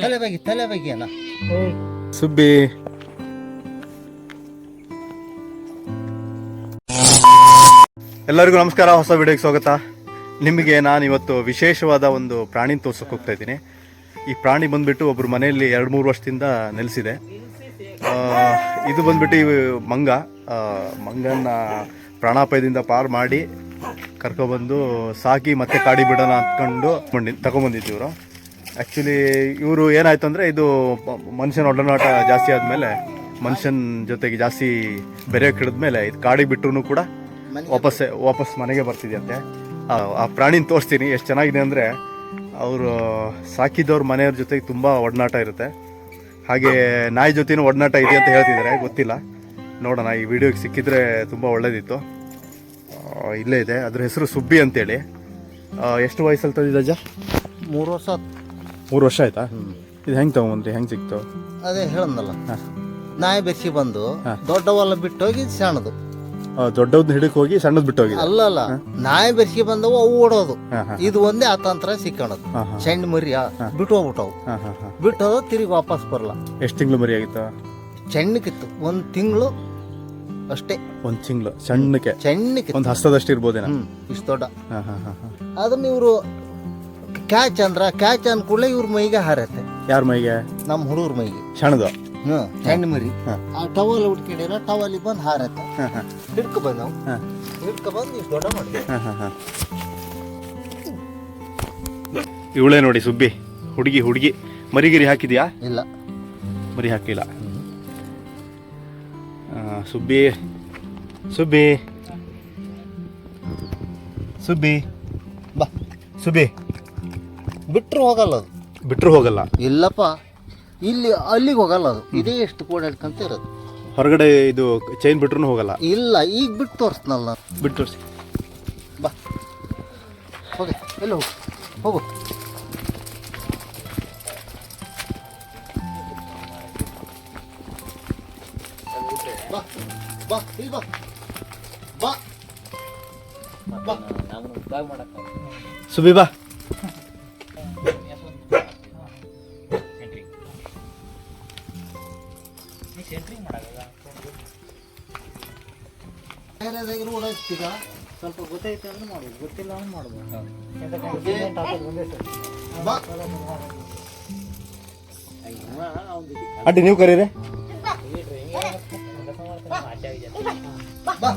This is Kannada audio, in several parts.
ತಲೆ ಬಗ್ಗೆ ತಲೆ ಬಗ್ಗೆ ಸುಬ್ಬಿ. ಎಲ್ಲರಿಗೂ ನಮಸ್ಕಾರ, ಹೊಸ ವಿಡಿಯೋಗೆ ಸ್ವಾಗತ. ನಿಮಗೆ ನಾನು ಇವತ್ತು ವಿಶೇಷವಾದ ಒಂದು ಪ್ರಾಣಿ ತೋರ್ಸೋಕೆ ಹೋಗ್ತಾ ಇದ್ದೀನಿ. ಈ ಪ್ರಾಣಿ ಬಂದ್ಬಿಟ್ಟು ಒಬ್ಬರು ಮನೆಯಲ್ಲಿ ಎರಡು, ಮೂರು ವರ್ಷದಿಂದ ನೆಲೆಸಿದೆ. ಇದು ಬಂದ್ಬಿಟ್ಟು ಮಂಗ. ಮಂಗನ ಪ್ರಾಣಾಪಾಯದಿಂದ ಪಾರು ಮಾಡಿ ಕರ್ಕೊಬಂದು ಸಾಕಿ ಮತ್ತೆ ಕಾಡಿ ಬಿಡೋಣ ಅಂದ್ಕೊಂಡು ಬಂದಿ ತಗೊಂಬಂದಿದ್ದು ಇವರು. ಆ್ಯಕ್ಚುಲಿ ಇವರು ಏನಾಯ್ತು ಅಂದರೆ ಇದು ಮನುಷ್ಯನ ಒಡನಾಟ ಜಾಸ್ತಿ ಆದಮೇಲೆ, ಮನುಷ್ಯನ ಜೊತೆಗೆ ಜಾಸ್ತಿ ಬೆರೆಯೋಕೆ ಹಿಡಿದ್ಮೇಲೆ, ಇದು ಕಾಡಿಗೆ ಬಿಟ್ಟರು ಕೂಡ ವಾಪಸ್ ವಾಪಸ್ ಮನೆಗೆ ಬರ್ತಿದೆಯಂತೆ. ಆ ಪ್ರಾಣಿನ ತೋರಿಸ್ತೀನಿ, ಎಷ್ಟು ಚೆನ್ನಾಗಿದೆ ಅಂದರೆ, ಅವರು ಸಾಕಿದವ್ರ ಮನೆಯವ್ರ ಜೊತೆಗೆ ತುಂಬ ಒಡನಾಟ ಇರುತ್ತೆ. ಹಾಗೆ ನಾಯಿ ಜೊತೆನೂ ಒಡನಾಟ ಇದೆ ಅಂತ ಹೇಳ್ತಿದ್ದಾರೆ ಗೊತ್ತಿಲ್ಲ. ನೋಡೋಣ, ಈ ವಿಡಿಯೋಗೆ ಸಿಕ್ಕಿದ್ರೆ ತುಂಬ ಒಳ್ಳೇದಿತ್ತು. ಇಲ್ಲೇ ಇದೆ. ಅದ್ರ ಹೆಸರು ಸುಬ್ಬಿ ಅಂತೇಳಿ. ಎಷ್ಟು ವಯಸ್ಸಲ್ಲಿ ತಂದಿದ್ದಜ್ಜ ಮೂರು ವರ್ಷ. ಮೂರು ವರ್ಷ ಆಯ್ತಾ? ಇದು ಹೆಂಗೆ ತಗೊಂಡ್ರಿ ಹೆಂಗೆ ಸಿಕ್ತು? ಅದೇ ಹೇಳಂದಲ್ಲ ಹಾಂ. ನಾಯಿ ಬೆಸಿ ಬಂದು ದೊಡ್ಡವಲ್ಲ ಬಿಟ್ಟೋಗಿ ಸಣ್ಣದು. ದೊಡ್ಡವ್ ಹಿಡಕ್ ಹೋಗಿ ಸಣ್ಣದು ಬಿಟ್ಟು ಹೋಗಿದೆ ಅಲ್ಲ. ಅಲ್ಲ ನಾಯಿ ಬೆಸಿ ಬಂದವು ಅವು ಓಡೋದು. ಹಾಂ ಹಾಂ. ಇದು ಒಂದೇ ಆ ತಂತ್ರ ಸಿಕ್ಕಣದು. ಹಾಂ ಹಾಂ. ಸಣ್ಣ ಮರಿಯ ಬಿಟ್ಟು ಹೋಗ್ಬಿಟ್ಟವು. ಹಾಂ ಹಾಂ ಹಾಂ. ಬಿಟ್ಟು ಹೋದ ತಿರುಗಿ ವಾಪಸ್ ಬರಲ್ಲ ಎಷ್ಟು ತಿಂಗಳು ಮರಿ ಆಗಿತ್ತು? ಸಣ್ಣಕ್ಕಿತ್ತು. ಒಂದು ತಿಂಗಳು ಅಷ್ಟೇ. ಒಂದು ತಿಂಗಳು. ಸಣ್ಣಕ್ಕೆ. ಸಣ್ಣಕ್ಕಿತ್ತು. ಒಂದು ಹಸ್ತದಷ್ಟು ಇರ್ಬೋದೇನ. ಹ್ಮ್ ಇಷ್ಟು ದೊಡ್ಡ. ಹಾಂ ಹಾಂ ಹಾಂ ಹಾಂ. ಅದನ್ನ ಇವರು ಕ್ಯಾಚ್ ಅಂದ್ರ ಕ್ಯಾಚ್ ಅಂದ ಕೂಡಲೇ ಇವ್ರ ಮೈಗೆ ಹಾರತ್ತೆ. ಯಾರ ಮೈಗೆ? ನಮ್ಮ ಹುಡುಗ್ರ ಮೈಗೆ. ಸಣ್ಣದು ಹ್ಮ್. ಹೆಣ್ಣು ಮರಿ. ಆ ಟವಲ್ ಉಟ್ಕೊಂಡಿರ ಟವಲ್ ಬಂದು ಹಾರತ್ತೆ. ಹಾಂ ಹಾಂ ಹಿಡ್ಕ ಬಂದವು ಹಾಂ ಹಿಡ್ಕ ಬಂದು ಇಷ್ಟು ದೊಡ್ಡ ಮಾಡಿ ಹಾಂ ಹಾಂ ಹಾಂ ಇವಳೇ ನೋಡಿ ಸುಬ್ಬಿ. ಹುಡುಗಿ ಹುಡುಗಿ. ಮರಿಗಿರಿ ಹಾಕಿದ್ಯಾ? ಇಲ್ಲ. ಮರಿ ಹಾಕಿಲ್ಲ. ಸುಬ್ಬಿ. ಸುಬ್ಬಿ. ಸುಬ್ಬಿ. ಬಾ. ಸುಬ್ಬಿ. ಬಿಟ್ರು ಹೋಗಲ್ಲ ಅದು. ಬಿಟ್ಟರು ಹೋಗಲ್ಲ. ಇಲ್ಲಪ್ಪ ಇಲ್ಲಿ ಅಲ್ಲಿಗೆ ಹೋಗಲ್ಲ ಅದು. ಇದೇ ಎಷ್ಟು ಓಡಾಡ್ಕೊಂತ ಇರೋದು. ಹೊರಗಡೆ ಇದು ಚೈನ್ ಬಿಟ್ರು ಹೋಗಲ್ಲ. ಇಲ್ಲ ಈಗ ಬಿಟ್ಟು ತೋರಿಸ್ನಲ್ಲ ನಾನು. ಬಿಟ್ಟು ತೋರಿಸಿ. ಬಾ. ಹೋಗಿ ಎಲ್ಲಿ ಹೋಗು? ಹೋಗು. ಬಾ ಬಾ ಇಲ್ಲಿ ಬಾ. ಬಾ. ಬಾ. ಸುಬ್ಬಿ ಬಾ. ಸ್ವಲ್ಪ ಗೊತ್ತೈತೆ ಅಂದ್ರೆ ಮಾಡ್ಬೋದು ಗೊತ್ತಿಲ್ಲ ಅಂದ್ರೆ ಮಾಡ್ಬೋದು ಅಡ್ಡಿ ನೀವು ಕರೀರಿ. ಬಾ.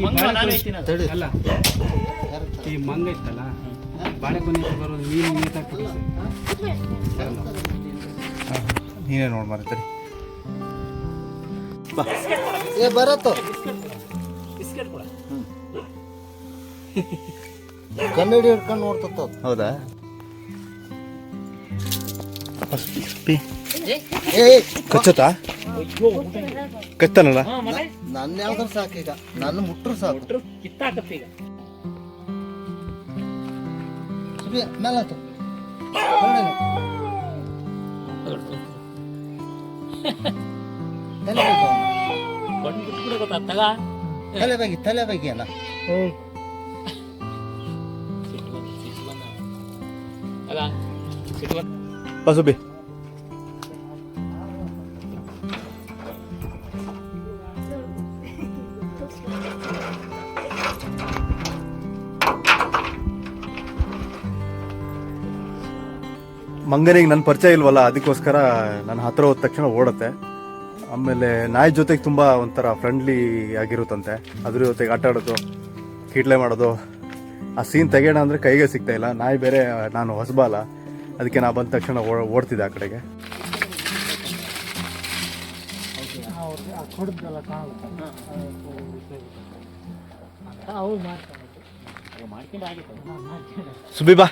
ಊಟ ಹೇಳು. ತಡಿ. ಅಲ್ಲ. ಈ ಮಂಗ ಇತ್ತಲ್ಲ? ಬಾಳೆಕೊನೆ ಬರೋದು ನೀರು ನೀಟಾಗಿ ನೀನೇ ನೋಡಿ ಮಾಡ್ತೀರಿ ಏ ಬರತ್ತು? ಕನ್ನಡಿ ಹಿಡ್ಕೊಂಡು ನೋಡ್ತತ್ತ. ಹೌದಾ? ಏ ಕಚ್ಚತಾ ಕಚ್ಚನಲ್ಲ ನನ್ನ ಯಾವ್ದಾರು ಸಾಕೀಗ ನನ್ನ ಮುಟ್ರು ಸಾಕು. ಸುಬ್ಬಿ, ಈಗ. ಹೊರಡೇನು? ತಲೆ ಬಗ್ಗೆ. ತಲೆ ಬಗ್ಗೆ ಅಲ್ಲ. ಬಾ ಮಂಗನಿಗೆ ನನ್ನ ಪರಿಚಯ ಇಲ್ವಲ್ಲ ಅದಕ್ಕೋಸ್ಕರ ನನ್ನ ಹತ್ರ ಹೋದ ತಕ್ಷಣ ಓಡುತ್ತೆ. ಆಮೇಲೆ ನಾಯಿ ಜೊತೆಗೆ ತುಂಬ ಒಂಥರ ಫ್ರೆಂಡ್ಲಿ ಆಗಿರುತ್ತಂತೆ. ಅದ್ರ ಜೊತೆಗೆ ಆಟ ಆಡೋದು ಕೀಟ್ಲೆ ಮಾಡೋದು. ಆ ಸೀನ್ ತೆಗೆಯೋಣ ಅಂದರೆ ಕೈಗೆ ಸಿಗ್ತಾ ಇಲ್ಲ. ನಾಯಿ ಬೇರೆ ನಾನು ಹೊಸಬಾಲ. ಅದಕ್ಕೆ ನಾ ಬಂದ ತಕ್ಷಣ ಓ- ಓಡ್ತಿದ್ದೆ ಆ ಕಡೆಗೆ. ಸುಬಿ ಬಾ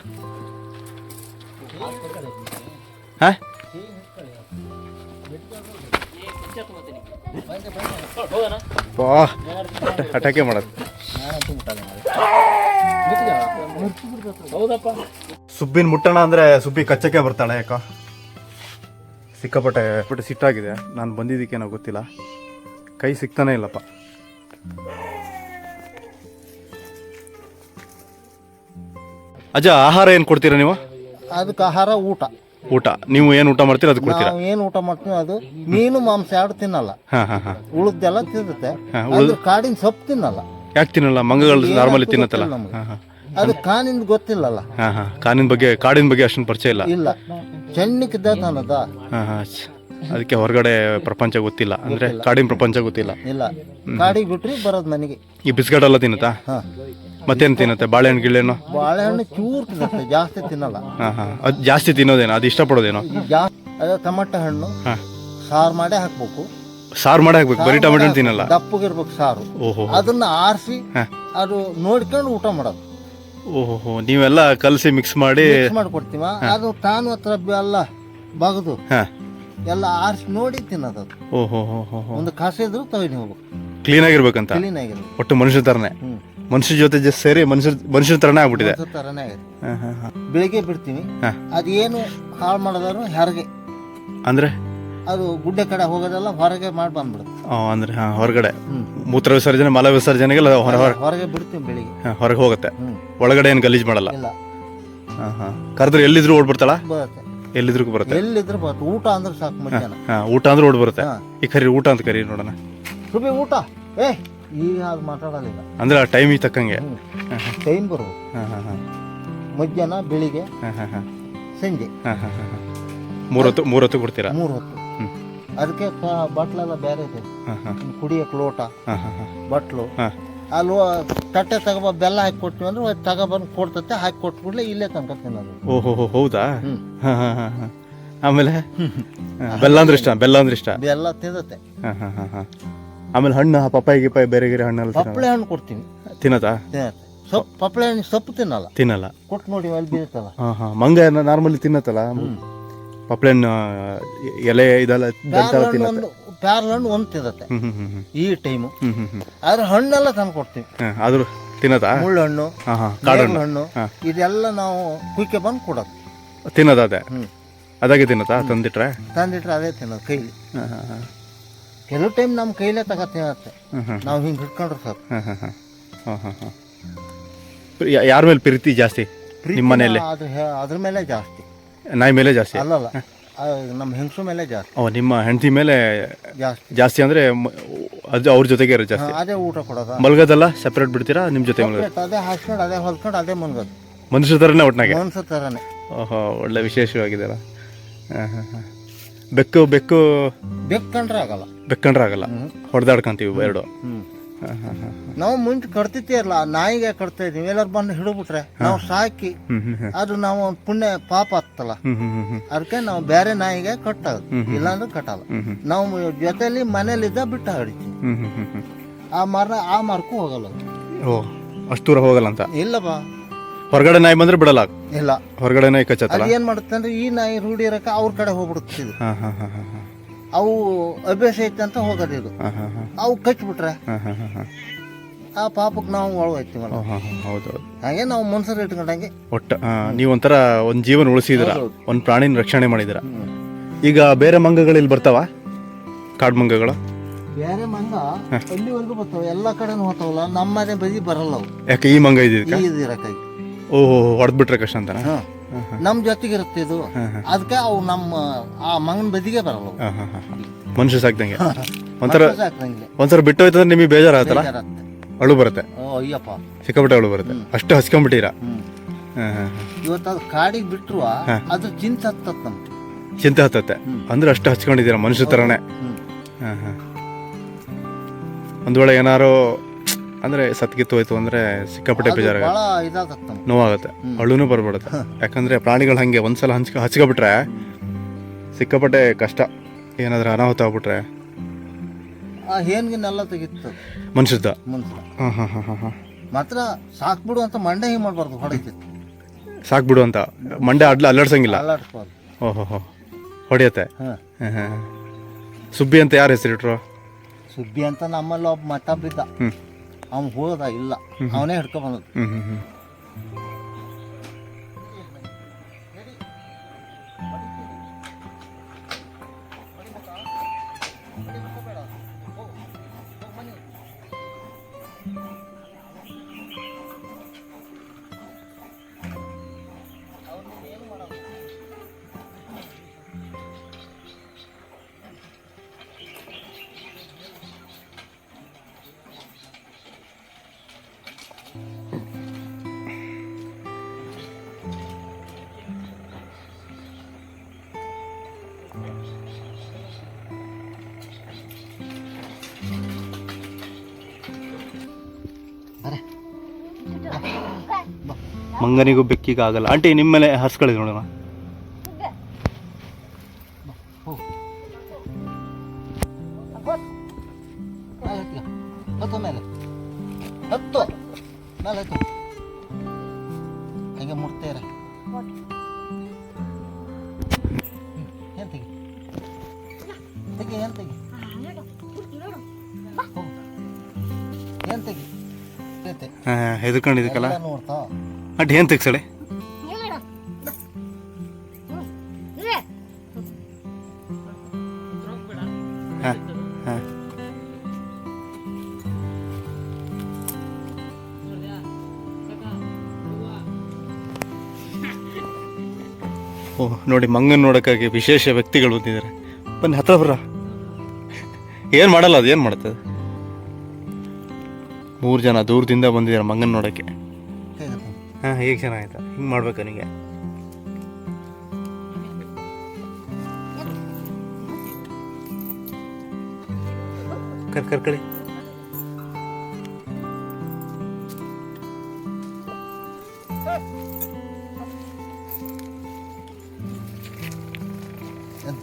ಹಾ? ಅಟಾಕೆ ಮಾಡೋದು. ಸುಬ್ಬಿನ ಮುಟ್ಟಣ ಅಂದ್ರೆ ಸುಬ್ಬಿ ಕಚ್ಚಕ್ಕೆ ಬರ್ತಾಳೆ ಯಾಕ ಸಿಕ್ಕಾಪಟ್ಟೆ ಪಟ್ಟೆ ಸಿಟ್ಟಾಗಿದೆ. ನಾನು ಬಂದಿದ್ದಕ್ಕೇನೋ ಗೊತ್ತಿಲ್ಲ. ಕೈ ಸಿಗ್ತಾನೆ ಇಲ್ಲಪ್ಪ. ಅಜ್ಜ, ಆಹಾರ ಏನು ಕೊಡ್ತೀರಾ ನೀವು? ಅದಕ್ಕೆ ಆಹಾರ ಊಟ. ಊಟ. ನೀವು ಏನು ಊಟ ಮಾಡ್ತೀರಾ ಅದು ಕೊಡ್ತೀರಾ? ನಾವು ಏನು ಊಟ ಮಾಡ್ತೀವಿ ಅದು ಮೀನು ಮಾಂಸ ಎರಡು ತಿನ್ನಲ್ಲ. ಹಾಂ ಹಾಂ ಹಾಂ. ಉಳಿದೆಲ್ಲ ತಿನ್ನುತ್ತೆ. ಅದ್ರ ಕಾಡಿನ ಸೊಪ್ಪು ತಿನ್ನಲ್ಲ. ಯಾಕೆ ತಿನ್ನಲ್ಲ? ಮಂಗಗಳು ನಾರ್ಮಲಿ ತಿನ್ನತ್ತಲ್ಲ? ಗೊತ್ತಿಲ್ಲ ನಮ್ಗೆ. ಹಾಂ ಹಾಂ. ಅದು ಕಾನಿಂದ ಗೊತ್ತಿಲ್ಲಲ್ಲ. ಹಾಂ ಹಾಂ. ಕಾನಿನ ಬಗ್ಗೆ ಕಾಡಿನ ಬಗ್ಗೆ ಅಷ್ಟೊಂದು ಪರಿಚಯ ಇಲ್ಲ. ಇಲ್ಲ. ಚೆನ್ನಕ್ಕಿದ್ದ ಹಾಂ ಹಾಂ. ಅದಕ್ಕೆ ಹೊರಗಡೆ ಪ್ರಪಂಚ ಗೊತ್ತಿಲ್ಲ. ಅಂದ್ರೆ ಕಾಡಿನ ಪ್ರಪಂಚ ಗೊತ್ತಿಲ್ಲ. ಇಲ್ಲ. ಕಾಡಿಗೆ ಬಿಟ್ರಿ ಬರೋದು ನನಗೆ ಈ ಬಿಸ್ಕೆಟ್ ಎಲ್ಲ ತಿನ್ನುತ್ತಾ? ಹಾ. ಮತ್ತೇನು ತಿನ್ನುತ್ತೆ? ಬಾಳೆಹಣ್ಣು ಗಿಳೆನೋ ಬಾಳೆಹಣ್ಣು ಚೂರು ತಿನ್ನುತ್ತೆ ಜಾಸ್ತಿ ತಿನ್ನಲ್ಲ. ಹಾಂ ಹಾಂ. ಅದು ಜಾಸ್ತಿ ತಿನ್ನೋದೇನೋ? ಅದು ಇಷ್ಟಪಡೋದೇನೋ? ಈ ಜಾಸ್ತಿ ಅದೇ ಟಮಟ ಹಣ್ಣು ಹಾಂ. ಸಾರು ಮಾಡೇ ಹಾಕ್ಬೇಕು. ಸಾರು ಮಾಡಿ ಹಾಕ್ಬೇಕು? ಬರೀ ಟೊಮೆಟೊ ಹಣ್ಣು ತಿನ್ನಲ್ಲ? ದಪ್ಪಗಿರ್ಬೇಕು ಸಾರು. ಓಹೋ ಅದನ್ನ ಆರಿಸಿ ಹಾ. ಅದು ನೋಡ್ಕೊಂಡು ಊಟ ಮಾಡೋದು. ಓಹೋ ನೀವೆಲ್ಲ ಕಲಸಿ ಮಿಕ್ಸ್ ಮಾಡಿ ಮಿಕ್ಸ್ ಮಾಡ್ಕೊಡ್ತೀವ. ಅದು ತಾನು ಹತ್ರ ಎಲ್ಲ ಬಗದು ಹಾಂ. ಎಲ್ಲ ಆರಿಸಿ ನೋಡಿ ತಿನ್ನೋದು ಅದು. ಓಹೋ ಹೋ ಹೋ ಒಂದು ಕಾಸಿದ್ರು ತಗೊಂಡು ಹೋಗ್ಬೇಕು. ಕ್ಲೀನ್ ಆಗಿರ್ಬೇಕಂತ? ಕ್ಲೀನ್ ಆಗಿರೋದು ಒಟ್ಟು ಮನುಷ್ಯ ಥರನೇ ಹ್ಮ್. ಮನುಷ್ಯ ಜೊತೆ ಜಸ್ಟ್ ಸೇರಿ ಮನುಷ್ಯ ಮನುಷ್ಯನ ತರನೇ ಆಗ್ಬಿಟ್ಟಿದೆ. ಥರನೇ ಆಗಿದೆ. ಹಾಂ ಹಾಂ ಹಾಂ. ಬೆಳಿಗ್ಗೆ ಬಿಡ್ತೀವಿ. ಹಾ. ಅದೇನು ಹಾಳು ಮಾಡೋದಾರು ಹೊರಗೆ. ಅಂದರೆ? ಅದು ಗುಡ್ಡೆ ಕಡೆ ಹೋಗೋದೆಲ್ಲ ಹೊರಗೆ ಮಾಡಿ ಬಂದ್ಬಿಡುತ್ತೆ. ಅಂದರೆ ಹಾಂ ಹೊರಗಡೆ. ಹ್ಮ್. ಮೂತ್ರ ವಿಸರ್ಜನೆ ಮಲ ವಿಸರ್ಜನೆಗೆಲ್ಲ ಹೊರ ಹೊರ ಹೊರಗೆ ಬಿಡ್ತೀವಿ ಬೆಳಿಗ್ಗೆ. ಹೊರಗೆ ಹೋಗುತ್ತೆ. ಹ್ಮ್. ಒಳಗಡೆ ಏನು ಗಲೀಜು ಮಾಡಲ್ಲ. ಇಲ್ಲ. ಹಾಂ ಹಾಂ. ಕರೆದ್ರೆ ಎಲ್ಲಿದ್ರು ಓಡ್ಬಿಡ್ತಾಳ? ಬರುತ್ತೆ. ಎಲ್ಲಿದ್ರು ಬರುತ್ತೆ. ಎಲ್ಲಿದ್ರು ಬರುತ್ತೆ. ಊಟ ಅಂದ್ರೆ ಸಾಕು ಮಧ್ಯಾಹ್ನ. ಹಾಂ ಊಟ ಅಂದ್ರೆ ಓಡ್ ಬರುತ್ತೆ ಹಾ. ಈ ಕರಿ ಊಟ ಅಂತ ಕರಿ ನೋಡೋಣ. ಊಟ. ಏ ಈಗ ಅದು ಮಾತಾಡೋದಿಲ್ಲ. ಅಂದ್ರೆ ಆ ಟೈಮಿಗೆ ತಕ್ಕಂಗೆ. ಟೈಮ್ ಬರು ಹಾಂ ಹಾಂ ಹಾಂ. ಮಧ್ಯಾಹ್ನ ಬೆಳಿಗ್ಗೆ ಹಾಂ ಹಾಂ ಹಾಂ. ಸಂಜೆ. ಹಾಂ ಹಾಂ ಹಾಂ ಮೂರೊತ್ತು ಮೂರೊತ್ತು ಕೊಡ್ತೀರಾ? ಮೂರು ಹೊತ್ತು. ಅದಕ್ಕೆ ಕ- ಬಟ್ಲೆಲ್ಲ ಬೇರೆ ಇದೆ. ಹಾಂ ಹಾಂ. ಕುಡಿಯಕ್ಕೆ ಲೋಟ ಹಾಂ ಹಾಂ ಹಾಂ. ಬಟ್ಲು. ಹಾಂ. ಅಲ್ಲಿ ತಟ್ಟೆ ತಗೊಬ ಬೆಲ್ಲ ಹಾಕಿ ಕೊಡ್ತೀವಿ ಅಂದ್ರೆ ಅದು ತಗೊಬಂದು ಕೊಡ್ತತೆ ಹಾಕಿ ಕೊಟ್ಬಿಡ್ಲೆ ಇಲ್ಲೇ ತನಕ ತಿನ್ನೋದು. ಓಹೋ ಹೋ ಹೌದಾ? ಹ್ಮ್. ಹಾಂ ಹಾಂ ಹಾಂ ಹಾಂ. ಆಮೇಲೆ? ಹಾಂ, ಬೆಲ್ಲ ಅಂದ್ರೆ ಇಷ್ಟ ಬೆಲ್ಲ ಅಂದ್ರೆ ಇಷ್ಟ. ಬೆಲ್ಲ ಹಾಂ ಹಾಂ ಹಾಂ ಹಾಂ. ಆಮೇಲೆ ಹಣ್ಣು ಪಪ್ಪಾಯಿ ಗಿಪ್ಪಾಯಿ ಬೇರೆ ಬೇರೆ ಹಣ್ಣೆಲ್ಲ ಪಪ್ಪಳೆ ಹಣ್ಣು ಕೊಡ್ತೀನಿ. ತಿನ್ನತಾ ಸೊಪ್ಪು ಪಪ್ಪಳೆ ಹಣ್ಣು ಸೊಪ್ಪು ತಿನ್ನಲ್ಲ. ತಿನ್ನಲ್ಲ. ಕೊಟ್ಟು ನೋಡಿ ಅಲ್ಲಿ ಬೀಳ್ತಲ್ಲ. ಹಾಂ ಹಾಂ. ಮಂಗ ನಾರ್ಮಲಿ ತಿನ್ನತ್ತಲ್ಲ? ಪಪ್ಪಳೆ ಹಣ್ಣು ಎಲೆ ಇದೆಲ್ಲ ದಂತೆಲ್ಲ ತಿನ್ನತ್ತೆ? ಒಂದು ಪ್ಯಾರ್ಲ ಹಣ್ಣು ಒಂದು ತಿನ್ನತ್ತೆ. ಈ ಟೈಮು. ಆದ್ರೆ ಹಣ್ಣೆಲ್ಲ ತಂದು ಕೊಡ್ತೀವಿ ಆದರೂ ತಿನ್ನತ್ತಾ? ಮುಳ್ಳು ಹಣ್ಣು ಹಾಂ ಹಾಂ. ಕಾಡು ಹಣ್ಣು. ಇದೆಲ್ಲ ನಾವು ಕುಯ್ಕೆ ಬಂದು ಕೊಡೋದು. ತಿನ್ನೋದು ಅದೇ? ಅದಾಗೆ ತಿನ್ನತ್ತಾ ತಂದಿಟ್ರೆ? ತಂದಿಟ್ರೆ ಅದೇ ತಿನ್ನೋದು ಕೈಲಿ. ಹಾಂ ಹಾಂ ಹಾಂ. ಕೆಲವು ಟೈಮ್ ನಮ್ಮ ಕೈಲೇ ತಗತ್ತೆ ನಾವು ಹಿಂಗೆ ಹಿಡ್ಕೊಂಡ್ರೆ ಸರ್ ಹಾಂ ಹಾಂ ಹಾಂ. ಹಾಂ ಹಾಂ ಹಾಂ. ಯಾರ ಮೇಲೆ ಪ್ರೀತಿ ಜಾಸ್ತಿ ನಿಮ್ಮ ಮನೆಯಲ್ಲಿ? ಅದು ಅದ್ರ ಮೇಲೆ ಜಾಸ್ತಿ. ನಾಯಿ ಮೇಲೆ ಜಾಸ್ತಿ? ಅಲ್ಲಲ್ಲ ನಮ್ಮ ಹೆಂಗಸು ಮೇಲೆ ಜಾಸ್ತಿ. ಓ ನಿಮ್ಮ ಹೆಂಡತಿ ಮೇಲೆ ಜಾಸ್ತಿ. ಜಾಸ್ತಿ ಅಂದರೆ ಅದು ಅವ್ರ ಜೊತೆಗೆ ಇರೋ ಜಾಸ್ತಿ. ಅದೇ ಊಟ ಕೊಡೋದು? ಮಲಗೋದಲ್ಲ ಸೆಪ್ರೇಟ್ ಬಿಡ್ತೀರಾ ನಿಮ್ಮ ಜೊತೆ ಮಲ್ಗೋದು? ಅದೇ ಹಾಸ್ಕೊಂಡು ಅದೇ ಹೊಲ್ಕೊಂಡು ಅದೇ ಮಲ್ಗೋದು. ಮನುಷ್ಯ ಥರನೇ ಒಟ್ನಾಗೆ? ಮನುಷ್ಯ ಥರನೇ ಓಹೋ ಒಳ್ಳೆ ವಿಶೇಷವಾಗಿದೆಯಲ್ಲ. ಹಾಂ ಹಾಂ ಹಾಂ. ಬೆಕ್ಕು ಬೆಕ್ಕು. ಬೆಕ್ಕಂಡ್ರೆ ಆಗಲ್ಲ. ಹ್ಮ್. ಹೊಡೆದಾಡ್ಕೊಂತೀವಿ ಎರಡು. ನಾವು ಮುಂಚೆ ಕಟ್ತಿತ್ತೇ ಇರಲ್ಲ ನಾಯಿಗೆ ಕಟ್ತಾ ಇದೀವಿ ಎಲ್ಲಾರು ಬಂದು ಹಿಡಿಬಿಟ್ರೆ ನಾವು ಸಾಕಿ ಅದು ನಾವು ಪುಣ್ಯ ಪಾಪ ಆಗ್ತಲ್ಲ. ಅದಕ್ಕೆ ನಾವು ಬೇರೆ ನಾಯಿಗೆ ಕಟ್ಟೋದು ಇಲ್ಲಾಂದ್ರೆ ಕಟ್ಟಲ್ಲ. ನಾವು ಜೊತೆಲಿ ಮನೇಲಿದ್ದ ಬಿಟ್ಟು ಹ್ಞೂ ಆ ಮರ ಆ ಮರಕ್ಕೂ ಹೋಗಲ್ಲ. ಓ ಅಷ್ಟು ದೂರ ಹೋಗಲ್ಲ ಅಂತ? ಇಲ್ಲಪ್ಪ. ಹೊರಗಡೆ ನಾಯಿ ಬಂದ್ರೆ ಬಿಡಲ್ಲ? ಇಲ್ಲ. ಹೊರಗಡೆ ನಾಯಿ ಕಚ್ಚತ್ತಲ್ಲ? ಏನ್ ಮಾಡುತ್ತೆ ಅಂದ್ರೆ ಈ ನಾಯಿ ರೂಢಿ ಇರಕ್ಕೆ ಅವ್ರ ಕಡೆ ಹೋಗ್ಬಿಡುತ್ತೆ ಹಾಂ ಹಾಂ ಹಾಂ ಹಾಂ ಹಾಂ. ಅವು ಅಭ್ಯಾಸ ಐತೆ ಅಂತ ಹೋಗೋದು ಇದು. ಅವು ಕಚ್ಬಿಟ್ರೆ ಆ ಪಾಪಕ್ಕೆ ನಾವು ಒಳಗೋಯ್ತೀವಲ್ಲ ಹೌದು ಹೌದು. ಹಾಗೆ ನಾವು ಮನ್ಸರು ಇಟ್ಕೊಂಡಂಗೆ. ಒಟ್ಟು ನೀವು ಒಂಥರ ಒಂದು ಜೀವನ ಉಳಿಸಿದ್ರ. ಒಂದು ಪ್ರಾಣಿನ ರಕ್ಷಣೆ ಮಾಡಿದಿರ. ಈಗ ಬೇರೆ ಮಂಗಗಳು ಇಲ್ಲಿ ಬರ್ತಾವ? ಕಾಡು ಮಂಗಗಳು? ಬೇರೆ ಮಂಗ ಅಲ್ಲಿವರೆಗೂ ಬರ್ತಾವೆ ಎಲ್ಲ ಕಡೆನೂ ಹೋಗ್ತಾವಲ್ಲ ನಮ್ಮನೆ ಬದಿ ಬರಲ್ಲ ಅವು. ಯಾಕೆ ಈ ಮಂಗ ಇರಕ್ಕಾಗಿ ಓಹೋ ಹೊಡೆದ್ಬಿಟ್ರೆ ಕಷ್ಟ ಅಂತಾನೆ? ಹಾ ನಮ್ ಜೊತೆಗೆ ಇರುತ್ತೆ ಇದು. ಅದಕ್ಕೆ ಅವು ನಮ್ಮ ಆ ಮಂಗನ ಬದಿಗೆ ಬರಲ್ಲ ಅವು. ಮನುಷ್ಯ ಸಾಕ್ದಂಗೆ. ಒಂಥರ ಬಿಟ್ಟು ಹೋಯ್ತಂದ್ರೆ ನಿಮಗೆ ಬೇಜಾರಾಗತ್ತಲ್ಲ ಬೇಜಾರಾಗುತ್ತೆ. ಅಳು ಬರುತ್ತೆ. ಓ ಅಯ್ಯಪ್ಪ. ಸಿಕ್ಕಾಪಟ್ಟೆ ಅಳು ಬರುತ್ತೆ. ಅಷ್ಟು ಹಸ್ಕೊಂಡ್ಬಿಟ್ಟಿರ ಹ್ಮ್. ಇವತ್ತು ಅದು ಕಾಡಿಗೆ ಬಿಟ್ರು ಅದು ಚಿಂತೆ ಹತ್ತತ್ ನಮ್ಗೆ. ಚಿಂತೆ ಹತ್ತತ್ತೆ. ಅಂದ್ರೆ ಅಷ್ಟು ಹಚ್ಕೊಂಡಿದ್ದೀರಾ ಮನುಷ್ಯ ಥರನೇ ಹ್ಮ್. ಹಾಂ ಹಾಂ. ಒಂದು ವೇಳೆ ಏನಾರು ಅಂದರೆ ಸತ್ಕಿತ್ತು ಹೋಯ್ತು ಅಂದರೆ ಸಿಕ್ಕಾಪಟ್ಟೆ ಬೇಜಾರ ಬೇಜಾರಾಗುತ್ತೆ. ಬಹಳ ಇದಾಗತ್ತೆ ನಮ್ಗೆ. ನೋವಾಗುತ್ತೆ. ಅಳುನೂ ಬರ್ಬಿಡುತ್ತೆ. ಯಾಕಂದರೆ ಪ್ರಾಣಿಗಳು ಹಾಗೆ ಒಂದ್ಸಲ ಹಂಚ್ಕ ಹಚ್ಕೊಬಿಟ್ರೆ ಸಿಕ್ಕಾಪಟ್ಟೆ ಕಷ್ಟ. ಏನಾದ್ರೂ ಅನಾಹುತ ಆಗ್ಬಿಟ್ರೆ ಆ ಹೇನ್ಗಿನೆಲ್ಲ ತೆಗಿತ್ತು. ಮನುಷ್ಯದ ಹಾಂ ಹಾಂ ಹಾಂ ಹಾಂ ಹಾಂ. ಮಾತ್ರ ಸಾಕ್ಬಿಡು ಅಂತ ಮಂಡೆ ಹಿಂಗೆ ಮಾಡ್ಬಾರ್ದು ಹೊಡಿತಿತ್ತು ಸಾಕ್ಬಿಡು ಅಂತ. ಮಂಡೆ ಅಡ್ಲ ಅಲ್ಲಾಡ್ಸಂಗಿಲ್ಲ. ಅಲ್ಲಾಡ್ಸ್ಬಾರ್ದು. ಓಹೋ ಹೋ. ಹೊಡಿಯತ್ತೆ. ಹಾ. ಹಾಂ ಹಾಂ ಸುಬ್ಬಿ ಅಂತ ಯಾರು ಹೆಸರಿಟ್ರು? ಸುಬ್ಬಿ ಅಂತ ನಮ್ಮಲ್ಲಿ ಒಬ್ಬ ಬಿದ್ದ. ಹ್ಞೂ ಅವ್ನು ಹೋದ ಇಲ್ಲ ಅವನೇ ಹಿಡ್ಕೊಂಡ್ ಬಂದದ್ದು. ಮಂಗನಿಗೂ ಬೆಕ್ಕಿಗಾಗಲ್ಲ ಆಂಟಿ ನಿಮ್ಮ ಮೇಲೆ ಹರ್ಸ್ಕೊಳ್ಳಿ ನೋಡೋಣ. ಹತ್ತು ಮೇಲೆ. ಹತ್ತು. ಮೇಲೆ ಹತ್ತು. ಹಂಗೆ ಮುಟ್ತೇರ ತೆಗಿ. ಏನು ತೆಗಿ? ನೋಡ್ತಾ? ಆಂಟಿ ಏನು ತೆಗ್ಸಳೆ. ಹಾಂ ಹಾಂ. ಓ ನೋಡಿ ಮಂಗನ್ ನೋಡೋಕ್ಕಾಗಿ ವಿಶೇಷ ವ್ಯಕ್ತಿಗಳು ಬಂದಿದ್ದಾರೆ. ಬನ್ನಿ ಹತ್ರ ಬರ್ರ. ಏನು ಮಾಡಲ್ಲ ಅದು ಏನು ಮಾಡುತ್ತೆ? ಮೂರು ಜನ ದೂರದಿಂದ ಬಂದಿದ್ದಾರೆ ಮಂಗನ್ ನೋಡೋಕ್ಕೆ. ಹಾ ಹೇಗೆ ಚೆನ್ನಾಗಿತ್ತು ಹಿಂಗೆ ಮಾಡ್ಬೇಕಾ ನಿಮಗೆ ಕರ್ ಕರ್ಕಳಿ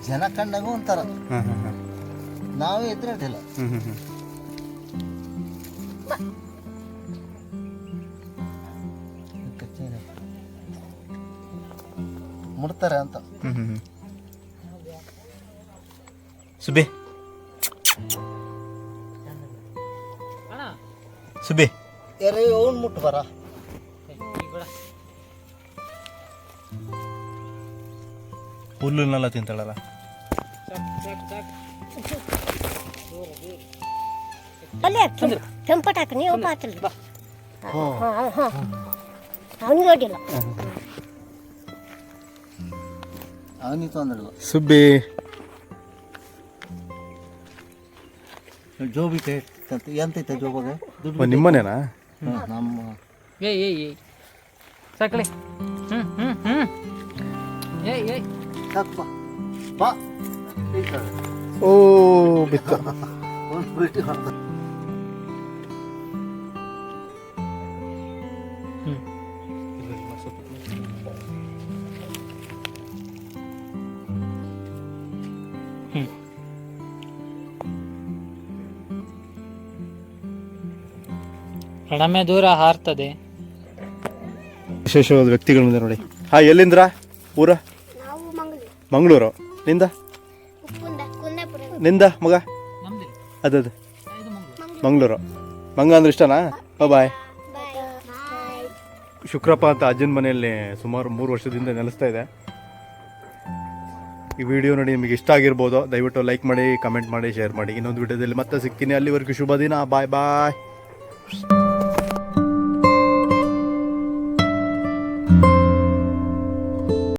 ಜನ ಕಂಡಾಗ ಒಂಥರ. ಹಾಂ. ನಾವೇ ಇದ್ರೆ ಅಡ್ಡಿಲ್ಲ. ಮುಡ್ತಾರೆ ಅಂತ. ಸುಬಿ ಸುಬಿ ಹ್ಞೂ ಸುಬ್ಬಿ. ಸುಬ್ಬಿ. ಯಾರೇ ಅವ್ನು ಮುಟ್ಟು ಬರ. ಹುಲ್ಲನ್ನೆಲ್ಲ ತಿಂತಾಳಲ್ಲ? ಅಲ್ಲೇ ಹಾಕಿ ಕೆಂಪಟ್ ಹಾಕು ನೀವು ಹ್ಞೂ ಅವನಿಗೆ ಅಡ್ಡಿಲ್ಲ. ಅವನಿಗೆ ತೊಂದ್ರೆ ಸುಬ್ಬಿ. ಜೋಬಿ ಎಂತ ಎಂತೈತೆ ಜೋಬಾಗ ದುಡ್ಡು ನಿಮ್ಮ ನಿಮ್ಮನೇನಾ? ನಮ್ಮ ಏ ಏ ಏಯ್ ಸಾಕಳಿ ಹ್ಞೂ ಹ್ಞೂ ಹ್ಞೂ ಏಯ್ ಏಯ್ ಸಾಕು ಬಾ. ಬಾ. ಓ ಬಿತ್ತ. ಕಡಮೆ ದೂರ ಹಾರ್ತದೆ. ವಿಶೇಷವಾದ ವ್ಯಕ್ತಿಗಳ ಮುಂದೆ ನೋಡಿ. ಹಾ ಎಲ್ಲಿಂದ್ರ? ಊರ? ನಾವು ಮಂಗಳೂರು. ನಿಂದ? ನಿಂದ ಮಗ? ಅದದು ಮಂಗಳೂರು. ಮಂಗ ಅಂದ್ರೆ ಇಷ್ಟನಾ? ಬಾಯ್ ಬಾಯ್ ಶುಕ್ರಪ್ಪ ಅಂತ ಅಜ್ಜನ ಮನೆಯಲ್ಲಿ ಸುಮಾರು ಮೂರು ವರ್ಷದಿಂದ ನೆಲೆಸ್ತಾ ಇದೆ. ಈ ವಿಡಿಯೋ ನೋಡಿ ನಿಮಗೆ ಇಷ್ಟ ಆಗಿರ್ಬೋದು ದಯವಿಟ್ಟು ಲೈಕ್ ಮಾಡಿ ಕಮೆಂಟ್ ಮಾಡಿ ಶೇರ್ ಮಾಡಿ. ಇನ್ನೊಂದು ವಿಡಿಯೋದಲ್ಲಿ ಮತ್ತೆ ಸಿಗ್ತೀನಿ. ಅಲ್ಲಿವರೆಗೂ ಶುಭ ದಿನ. ಬಾಯ್ ಬಾಯ್